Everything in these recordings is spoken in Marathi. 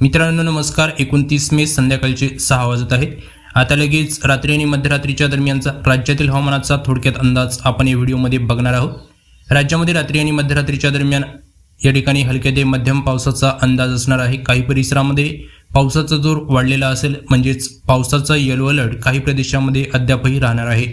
मित्रांनो नमस्कार. एकोणतीस मे संध्याकाळचे सहा वाजत आहे आता लगेच रात्री आणि मध्यरात्रीच्या दरम्यानचा राज्यातील हवामानाचा थोडक्यात अंदाज आपण या व्हिडिओमध्ये बघणार आहोत. राज्यामध्ये रात्री आणि मध्यरात्रीच्या दरम्यान या ठिकाणी हलक्या ते मध्यम पावसाचा अंदाज असणार आहे. काही परिसरामध्ये पावसाचा जोर वाढलेला असेल. म्हणजेच पावसाचा येलो अलर्ट काही प्रदेशामध्ये अद्यापही राहणार आहे.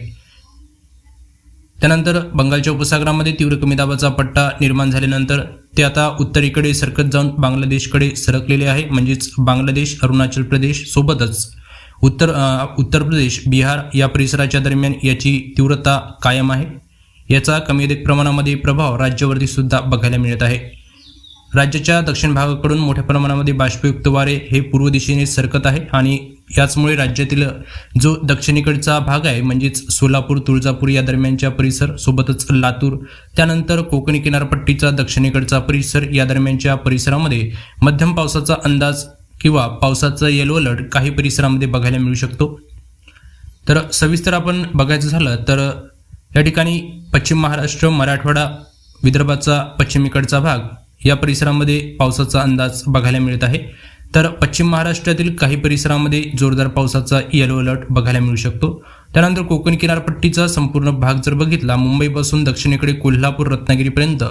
त्यानंतर बंगालच्या उपसागरामध्ये तीव्र कमी दाबाचा पट्टा निर्माण झाल्यानंतर ते आता उत्तरेकडे सरकत जाऊन बांगलादेशकडे सरकलेले आहे. म्हणजेच बांगलादेश अरुणाचल प्रदेश सोबतच. उत्तर उत्तर प्रदेश बिहार या परिसराच्या दरम्यान याची तीव्रता कायम आहे. याचा कमी अधिक प्रमाणामध्ये प्रभाव राज्यावरती सुद्धा बघायला मिळत आहे. राज्याच्या दक्षिण भागाकडून मोठ्या प्रमाणामध्ये बाष्पयुक्त वारे हे पूर्व दिशेने सरकत आहे आणि याचमुळे राज्यातील जो दक्षिणेकडचा भाग आहे म्हणजेच सोलापूर तुळजापूर या दरम्यानच्या परिसर सोबतच लातूर त्यानंतर कोकणी किनारपट्टीचा दक्षिणेकडचा परिसर या दरम्यानच्या परिसरामध्ये मध्यम पावसाचा अंदाज किंवा पावसाचा येलो अलर्ट काही परिसरामध्ये बघायला मिळू शकतो. तर सविस्तर आपण बघायचं झालं तर या ठिकाणी पश्चिम महाराष्ट्र मराठवाडा विदर्भाचा पश्चिमेकडचा भाग या परिसरामध्ये पावसाचा अंदाज बघायला मिळत आहे. तर पश्चिम महाराष्ट्रातील काही परिसरामध्ये जोरदार पावसाचा येलो अलर्ट बघायला मिळू शकतो. त्यानंतर कोकण किनारपट्टीचा संपूर्ण भाग जर बघितला मुंबईपासून दक्षिणेकडे कोल्हापूर रत्नागिरीपर्यंत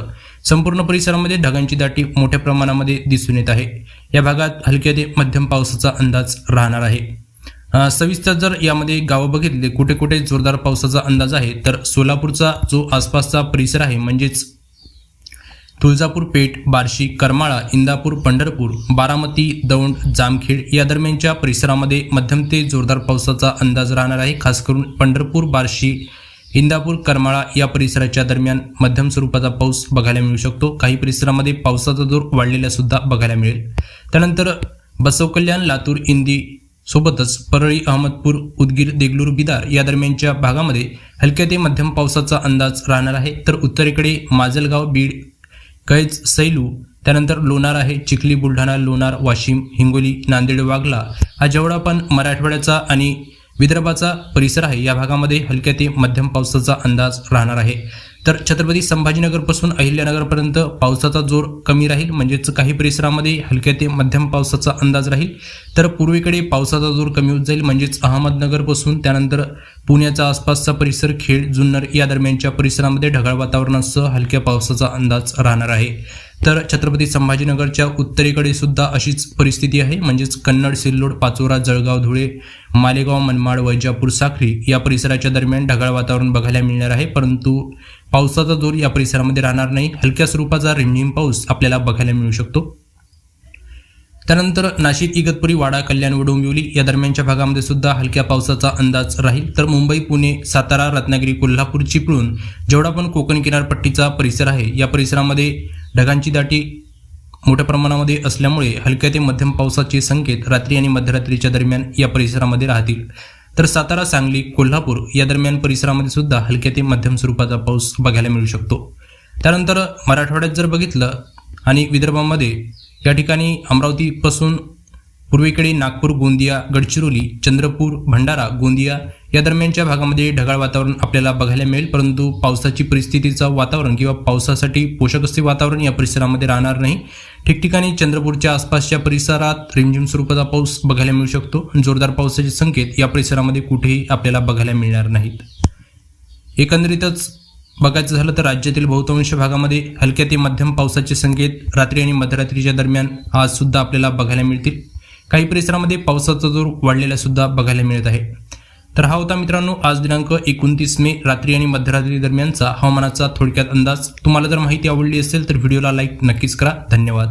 संपूर्ण परिसरामध्ये ढगांची दाटी मोठ्या प्रमाणामध्ये दिसून येत आहे. या भागात हलक्या ते मध्यम पावसाचा अंदाज राहणार आहे. सविस्तर जर यामध्ये गावं बघितले कुठे कुठे जोरदार पावसाचा अंदाज आहे तर सोलापूरचा जो आसपासचा परिसर आहे म्हणजेच तुळजापूर पेठ बार्शी करमाळा इंदापूर पंढरपूर बारामती दौंड जामखेड या दरम्यानच्या परिसरामध्ये मध्यम ते जोरदार पावसाचा अंदाज राहणार आहे. खास करून पंढरपूर बार्शी इंदापूर करमाळा या परिसराच्या दरम्यान मध्यम स्वरूपाचा पाऊस बघायला मिळू शकतो. काही परिसरामध्ये पावसाचा जोर वाढलेला सुद्धा बघायला मिळेल. त्यानंतर बसवकल्याण लातूर इंदी सोबतच परळी अहमदपूर उदगीर देगलूर बिदार या दरम्यानच्या भागामध्ये हलक्या ते मध्यम पावसाचा अंदाज राहणार आहे. तर उत्तरेकडे माजलगाव बीड कैज सैलू त्यानंतर लोणार आहे चिखली बुलढाणा लोणार वाशिम हिंगोली नांदेड वागला. हा जेवढा पण मराठवाड्याचा आणि विदर्भाचा परिसर आहे या भागामध्ये हलक्या ते मध्यम पावसाचा अंदाज राहणार आहे. तर छत्रपती संभाजीनगरपासून अहिल्यानगरपर्यंत पावसाचा जोर कमी राहील म्हणजेच काही परिसरामध्ये हलक्या ते मध्यम पावसाचा अंदाज राहील. तर पूर्वेकडे पावसाचा जोर कमी होत जाईल म्हणजेच अहमदनगरपासून त्यानंतर पुण्याचा आसपासचा परिसर खेड जुन्नर या दरम्यानच्या परिसरामध्ये ढगाळ वातावरणासह हलक्या पावसाचा अंदाज राहणार आहे. तर छत्रपती संभाजीनगरच्या उत्तरेकडे सुद्धा अशीच परिस्थिती आहे. म्हणजेच कन्नड सिल्लोड पाचोरा जळगाव धुळे मालेगाव मनमाड वैजापूर साखरी या परिसराच्या दरम्यान ढगाळ वातावरण बघायला मिळणार आहे. परंतु पावसाचा जोर या परिसरामध्ये राहणार नाही. हलक्या स्वरूपाचा रिमझिम पाऊस आपल्याला बघायला मिळू शकतो. त्यानंतर नाशिक इगतपुरी वाडा कल्याण व डोंबिवली या दरम्यानच्या भागामध्ये सुद्धा हलक्या पावसाचा अंदाज राहील. तर मुंबई पुणे सातारा रत्नागिरी कोल्हापूर चिपळूण जेवढा पण कोकण किनारपट्टीचा परिसर आहे या परिसरामध्ये ढगांची दाटी मोठ्या प्रमाणामध्ये असल्यामुळे हलक्या ते मध्यम पावसाचे संकेत रात्री आणि मध्यरात्रीच्या दरम्यान या परिसरामध्ये राहतील. तर सातारा सांगली कोल्हापूर या दरम्यान परिसरामध्ये सुद्धा हलक्या ते मध्यम स्वरूपाचा पाऊस बघायला मिळू शकतो. त्यानंतर मराठवाड्यात जर बघितलं आणि विदर्भामध्ये या ठिकाणी अमरावतीपासून पूर्वेकडे नागपूर गोंदिया गडचिरोली चंद्रपूर भंडारा गोंदिया या दरम्यानच्या भागामध्ये ढगाळ वातावरण आपल्याला बघायला मिळेल. परंतु पावसाची परिस्थितीचं वातावरण किंवा पावसासाठी पोषक असे वातावरण या परिसरामध्ये राहणार नाही. ठिकठिकाणी चंद्रपूरच्या आसपासच्या परिसरात रिमझिम स्वरूपाचा पाऊस बघायला मिळू शकतो. जोरदार पावसाचे संकेत या परिसरामध्ये कुठेही आपल्याला बघायला मिळणार नाहीत. एकंदरीतच बघायचं झालं तर राज्यातील बहुतांश भागामध्ये हलक्या ते मध्यम पावसाचे संकेत रात्री आणि मध्यरात्रीच्या दरम्यान आज सुद्धा आपल्याला बघायला मिळतील. काही परिसरामध्ये पावसाचा जोर वाढलेला सुद्धा बघायला मिळत आहे. तर हा होता मित्रांनो आज दिनांक एकोणतीस मे रात्री आणि मध्यरात्री दरम्यानचा हवामानाचा थोडक्यात अंदाज. तुम्हाला जर माहिती आवडली असेल तर व्हिडिओला लाईक नक्कीच करा. धन्यवाद.